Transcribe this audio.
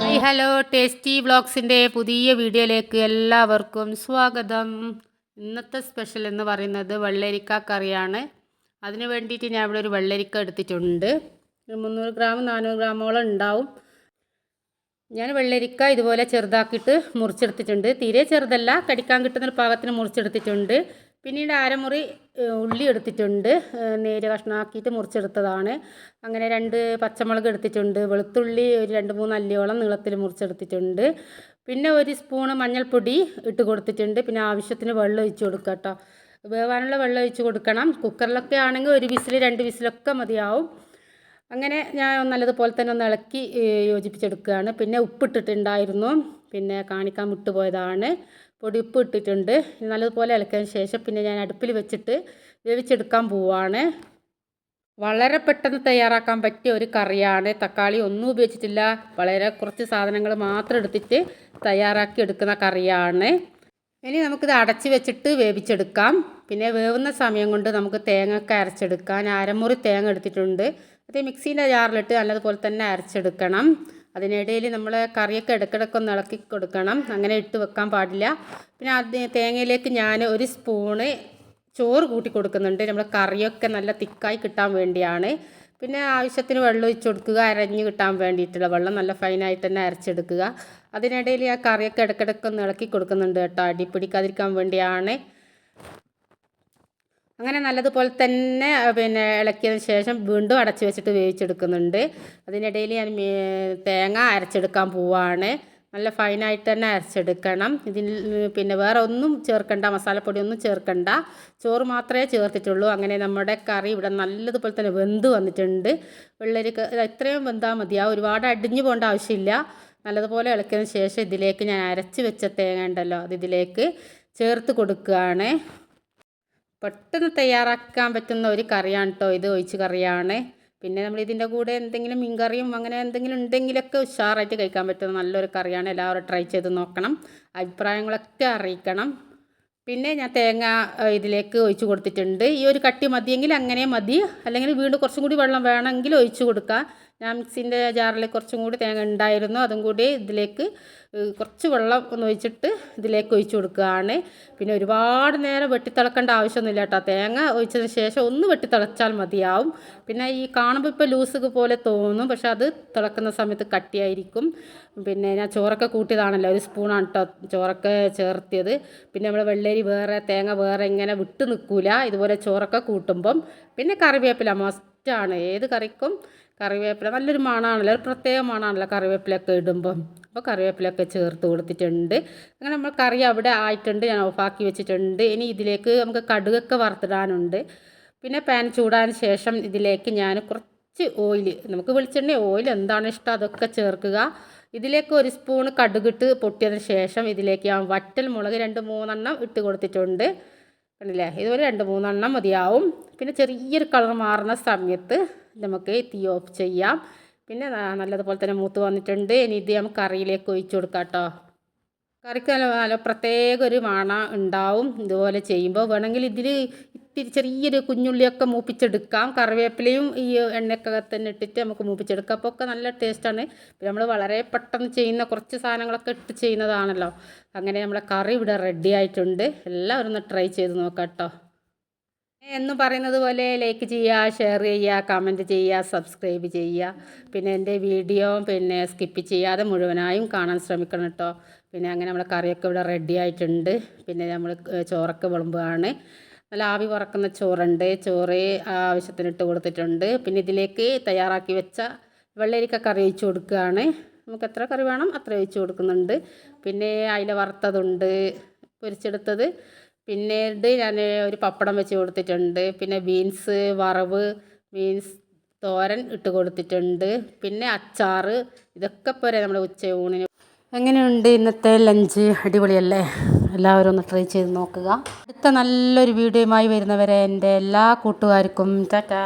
Hi hello tasty വ്ളോഗ്സിന്റെ പുതിയ വീഡിയോയിലേക്ക് എല്ലാവർക്കും സ്വാഗതം. ഇന്നത്തെ സ്പെഷ്യൽ എന്ന് പറയുന്നത് വെള്ളരിക്ക കറിയാണ്. അതിന് വേണ്ടിയിട്ട് ഞാൻ ഇവിടെ ഒരു വെള്ളരിക്ക എടുത്തിട്ടുണ്ട്. മുന്നൂറ് ഗ്രാം നാനൂറ് ഗ്രാമോളം ഉണ്ടാവും. ഞാൻ വെള്ളരിക്ക ഇതുപോലെ ചെറുതാക്കിയിട്ട് മുറിച്ചെടുത്തിട്ടുണ്ട്. തീരെ ചെറുതല്ല കടിക്കാൻ കിട്ടുന്ന പാകത്തിന് മുറിച്ചെടുത്തിട്ടുണ്ട്. പിന്നീട് അരമുറി ഉള്ളി എടുത്തിട്ടുണ്ട്. നേര് കഷ്ണമാക്കിയിട്ട് മുറിച്ചെടുത്തതാണ്. അങ്ങനെ രണ്ട് പച്ചമുളക് എടുത്തിട്ടുണ്ട്. വെളുത്തുള്ളി ഒരു രണ്ട് മൂന്ന് അല്ലിയോളം നീളത്തിൽ മുറിച്ചെടുത്തിട്ടുണ്ട്. പിന്നെ ഒരു സ്പൂണ് മഞ്ഞൾപ്പൊടി ഇട്ട് കൊടുത്തിട്ടുണ്ട്. പിന്നെ ആവശ്യത്തിന് വെള്ളം ഒഴിച്ച് കൊടുക്കുക കേട്ടോ. വേവാനുള്ള വെള്ളം ഒഴിച്ച് കൊടുക്കണം. കുക്കറിലൊക്കെ ആണെങ്കിൽ ഒരു വിസിൽ രണ്ട് വിസിലൊക്കെ മതിയാവും. അങ്ങനെ ഞാൻ നല്ലതുപോലെ തന്നെ ഒന്ന് ഇളക്കി യോജിപ്പിച്ചെടുക്കുകയാണ്. പിന്നെ ഉപ്പിട്ടിട്ടുണ്ടായിരുന്നു. പിന്നെ കാണിക്കാൻ വിട്ടുപോയതാണ്. പൊടി ഉപ്പ് ഇട്ടിട്ടുണ്ട് നല്ലതുപോലെ ഇളക്കിയതിന് ശേഷം പിന്നെ ഞാൻ അടുപ്പിൽ വെച്ചിട്ട് വേവിച്ചെടുക്കാൻ പോവാണ്. വളരെ പെട്ടെന്ന് തയ്യാറാക്കാൻ പറ്റിയ ഒരു കറിയാണ്. തക്കാളി ഒന്നും ഉപയോഗിച്ചിട്ടില്ല. വളരെ കുറച്ച് സാധനങ്ങൾ മാത്രം എടുത്തിട്ട് തയ്യാറാക്കി എടുക്കുന്ന കറിയാണ്. ഇനി നമുക്കിത് അടച്ച് വെച്ചിട്ട് വേവിച്ചെടുക്കാം. പിന്നെ വേവുന്ന സമയം കൊണ്ട് നമുക്ക് തേങ്ങയൊക്കെ അരച്ചെടുക്കാൻ അരമുറി തേങ്ങ എടുത്തിട്ടുണ്ട്. അത് മിക്സീന്റെ ജാറിലിട്ട് നല്ലതുപോലെ തന്നെ അരച്ചെടുക്കണം. അതിനിടയിൽ നമ്മൾ കറിയൊക്കെ ഇടയ്ക്കിടയ്ക്ക് ഒന്ന് ഇളക്കി കൊടുക്കണം. അങ്ങനെ ഇട്ട് വെക്കാൻ പാടില്ല. പിന്നെ അത് തേങ്ങയിലേക്ക് ഞാൻ ഒരു സ്പൂണ് ചോറ് കൂട്ടി കൊടുക്കുന്നുണ്ട്. നമ്മൾ കറിയൊക്കെ നല്ല തിക്കായി കിട്ടാൻ വേണ്ടിയാണ്. പിന്നെ ആവശ്യത്തിന് വെള്ളം ഒഴിച്ച് കൊടുക്കുക. അരഞ്ഞ് കിട്ടാൻ വേണ്ടിയിട്ടുള്ള വെള്ളം നല്ല ഫൈനായിട്ട് തന്നെ അരച്ചെടുക്കുക. അതിനിടയിൽ ആ കറിയൊക്കെ ഇടയ്ക്കിടയ്ക്ക് ഒന്ന് ഇളക്കി കൊടുക്കുന്നുണ്ട് കേട്ടോ. അടിപ്പിടിക്കാതിരിക്കാൻ വേണ്ടിയാണ്. അങ്ങനെ നല്ലതുപോലെ തന്നെ പിന്നെ ഇളക്കിയതിന് ശേഷം വീണ്ടും അടച്ചു വെച്ചിട്ട് വേവിച്ചെടുക്കുന്നുണ്ട്. അതിനിടയിൽ ഞാൻ തേങ്ങ അരച്ചെടുക്കാൻ പോവാണ്. നല്ല ഫൈനായിട്ട് തന്നെ അരച്ചെടുക്കണം. ഇതിൽ പിന്നെ വേറെ ഒന്നും ചേർക്കണ്ട മസാലപ്പൊടി ഒന്നും ചേർക്കണ്ട. ചോറ് മാത്രമേ ചേർത്തിട്ടുള്ളൂ. അങ്ങനെ നമ്മുടെ കറി ഇവിടെ നല്ലതുപോലെ തന്നെ വെന്ത് വന്നിട്ടുണ്ട്. വെള്ളരിക്ക ഇത്രയും വെന്താൽ മതിയാവും ഒരുപാട് അടിഞ്ഞു പോകേണ്ട ആവശ്യമില്ല. നല്ലതുപോലെ ഇളക്കിയതിന് ശേഷം ഇതിലേക്ക് ഞാൻ അരച്ച് വെച്ച തേങ്ങ ഉണ്ടല്ലോ അത് ഇതിലേക്ക് ചേർത്ത് കൊടുക്കുകയാണ്. പെട്ടെന്ന് തയ്യാറാക്കാൻ പറ്റുന്ന ഒരു കറിയാണ് കേട്ടോ ഇത് ഒഴിച്ച് കറിയാണ്. പിന്നെ നമ്മൾ ഇതിന്റെ കൂടെ എന്തെങ്കിലും മീൻകറിയും അങ്ങനെ എന്തെങ്കിലും ഉണ്ടെങ്കിലൊക്കെ ഉഷാറായിട്ട് കഴിക്കാൻ പറ്റുന്ന നല്ലൊരു കറിയാണ്. എല്ലാവരും ട്രൈ ചെയ്ത് നോക്കണം. അഭിപ്രായങ്ങളൊക്കെ അറിയിക്കണം. പിന്നെ ഞാൻ തേങ്ങ ഇതിലേക്ക് ഒഴിച്ച് കൊടുത്തിട്ടുണ്ട്. ഈ ഒരു കട്ടി മതിയെങ്കിൽ അങ്ങനെ മതി. അല്ലെങ്കിൽ വീണ്ടും കുറച്ചും കൂടി വെള്ളം വേണമെങ്കിൽ ഒഴിച്ച് കൊടുക്കുക ഞാൻ മിക്സിന്റെ ജാറിൽ കുറച്ചും കൂടി തേങ്ങ ഉണ്ടായിരുന്നു. അതും കൂടി ഇതിലേക്ക് കുറച്ച് വെള്ളം ഒന്ന് ഒഴിച്ചിട്ട് ഇതിലേക്ക് ഒഴിച്ചു കൊടുക്കുകയാണ്. പിന്നെ ഒരുപാട് നേരം വെട്ടിത്തിളക്കേണ്ട ആവശ്യമൊന്നുമില്ല കേട്ടോ. തേങ്ങ ഒഴിച്ചതിന് ശേഷം ഒന്ന് വെട്ടിത്തിളച്ചാൽ മതിയാവും. പിന്നെ ഈ കാണുമ്പോൾ ഇപ്പോൾ ലൂസ് പോലെ തോന്നും പക്ഷെ അത് തിളക്കുന്ന സമയത്ത് കട്ടിയായിരിക്കും. പിന്നെ ഞാൻ ചോറൊക്കെ കൂട്ടിയതാണല്ലോ ഒരു സ്പൂണാണ് കേട്ടോ ചോറൊക്കെ ചേർത്തിയത്. പിന്നെ നമ്മൾ വെള്ളരി വേറെ തേങ്ങ വേറെ ഇങ്ങനെ വിട്ട് നിൽക്കൂല. ഇതുപോലെ ചോറൊക്കെ കൂട്ടുമ്പം. പിന്നെ കറിവേപ്പില മസ്റ്റാണ്. ഏത് കറിക്കും കറിവേപ്പില നല്ലൊരു മണമാണല്ലോ ഒരു പ്രത്യേക മണമാണല്ലോ കറിവേപ്പിലൊക്കെ ഇടുമ്പം. അപ്പോൾ കറിവേപ്പിലൊക്കെ ചേർത്ത് കൊടുത്തിട്ടുണ്ട്. അങ്ങനെ നമ്മൾ കറി അവിടെ ആയിട്ടുണ്ട് ഞാൻ ഓഫാക്കി വെച്ചിട്ടുണ്ട്. ഇനി ഇതിലേക്ക് നമുക്ക് കടുകൊക്കെ വറുത്തിടാനുണ്ട്. പിന്നെ പാൻ ചൂടാൻ ശേഷം ഇതിലേക്ക് ഞാൻ കുറച്ച് ഓയിൽ നമുക്ക് വെളിച്ചെണ്ണ ഓയിൽ എന്താണ് ഇഷ്ടം അതൊക്കെ ചേർക്കുക. ഇതിലേക്ക് ഒരു സ്പൂൺ കടുകിട്ട് പൊട്ടിയതിന് ശേഷം ഇതിലേക്ക് ഞാൻ വറ്റൽ മുളക് രണ്ട് മൂന്നെണ്ണം ഇട്ട് കൊടുത്തിട്ടുണ്ട്. കണ്ടില്ലേ? ഇതുപോലെ രണ്ട് മൂന്നെണ്ണം മതിയാവും. പിന്നെ ചെറിയൊരു കളർ മാറുന്ന സമയത്ത് നമുക്ക് തീ ഓഫ് ചെയ്യാം. പിന്നെ നല്ലതുപോലെ തന്നെ മൂത്ത് വന്നിട്ടുണ്ട്. ഇനി ഇത് നമുക്ക് കറിയിലേക്ക് ഒഴിച്ചു കൊടുക്കാം കേട്ടോ. കറിക്ക് നല്ല നല്ല പ്രത്യേക ഒരു മണ ഉണ്ടാവും ഇതുപോലെ ചെയ്യുമ്പോൾ. വേണമെങ്കിൽ ഇതിൽ ചെറിയൊരു കുഞ്ഞുള്ളിയൊക്കെ മൂപ്പിച്ചെടുക്കാം. കറിവേപ്പിലയും ഈ എണ്ണയൊക്കെ തന്നെ ഇട്ടിട്ട് നമുക്ക് മൂപ്പിച്ചെടുക്കാം. അപ്പോൾ ഒക്കെ നല്ല ടേസ്റ്റാണ്. നമ്മൾ വളരെ പെട്ടെന്ന് ചെയ്യുന്ന കുറച്ച് സാധനങ്ങളൊക്കെ ഇട്ട് ചെയ്യുന്നതാണല്ലോ. അങ്ങനെ നമ്മളെ കറി ഇവിടെ റെഡി ആയിട്ടുണ്ട്. എല്ലാവരും ഒന്ന് ട്രൈ ചെയ്ത് നോക്കാം കേട്ടോ എന്ന് പറയുന്നത് പോലെ ലൈക്ക് ചെയ്യുക ഷെയർ ചെയ്യുക കമന്റ് ചെയ്യുക സബ്സ്ക്രൈബ് ചെയ്യുക. പിന്നെ എന്റെ വീഡിയോ പിന്നെ സ്കിപ്പ് ചെയ്യാതെ മുഴുവനായും കാണാൻ ശ്രമിക്കണം കേട്ടോ പിന്നെ അങ്ങനെ നമ്മളെ കറിയൊക്കെ ഇവിടെ റെഡി ആയിട്ടുണ്ട്. പിന്നെ നമ്മൾ ചോറൊക്കെ വിളമ്പുകയാണ് നല്ല ആവി പറക്കുന്ന ചോറുണ്ട്. ചോറ് ആവശ്യത്തിന് ഇട്ട് കൊടുത്തിട്ടുണ്ട്. പിന്നെ ഇതിലേക്ക് തയ്യാറാക്കി വെച്ച വെള്ളരിക്ക കറി ഒഴിച്ച് കൊടുക്കുകയാണ്. നമുക്ക് എത്ര കറി വേണം അത്ര ഒഴിച്ച് കൊടുക്കുന്നുണ്ട്. പിന്നെ അയില വറുത്തതുണ്ട് പൊരിച്ചെടുത്തത്. പിന്നീട് ഞാൻ ഒരു പപ്പടം വെച്ച് കൊടുത്തിട്ടുണ്ട്. പിന്നെ ബീൻസ് വറവ് ബീൻസ് തോരൻ ഇട്ട് കൊടുത്തിട്ടുണ്ട്. പിന്നെ അച്ചാറ് ഇതൊക്കെ പോരെ നമ്മുടെ ഉച്ചയൂണിന് എങ്ങനെയുണ്ട് ഇന്നത്തെ ലഞ്ച്? അടിപൊളിയല്ലേ? എല്ലാവരും ഒന്ന് ട്രൈ ചെയ്ത് നോക്കുക. അടുത്ത നല്ലൊരു വീഡിയോയുമായി വരുന്നവരെ എന്റെ എല്ലാ കൂട്ടുകാർക്കും ടാറ്റാ!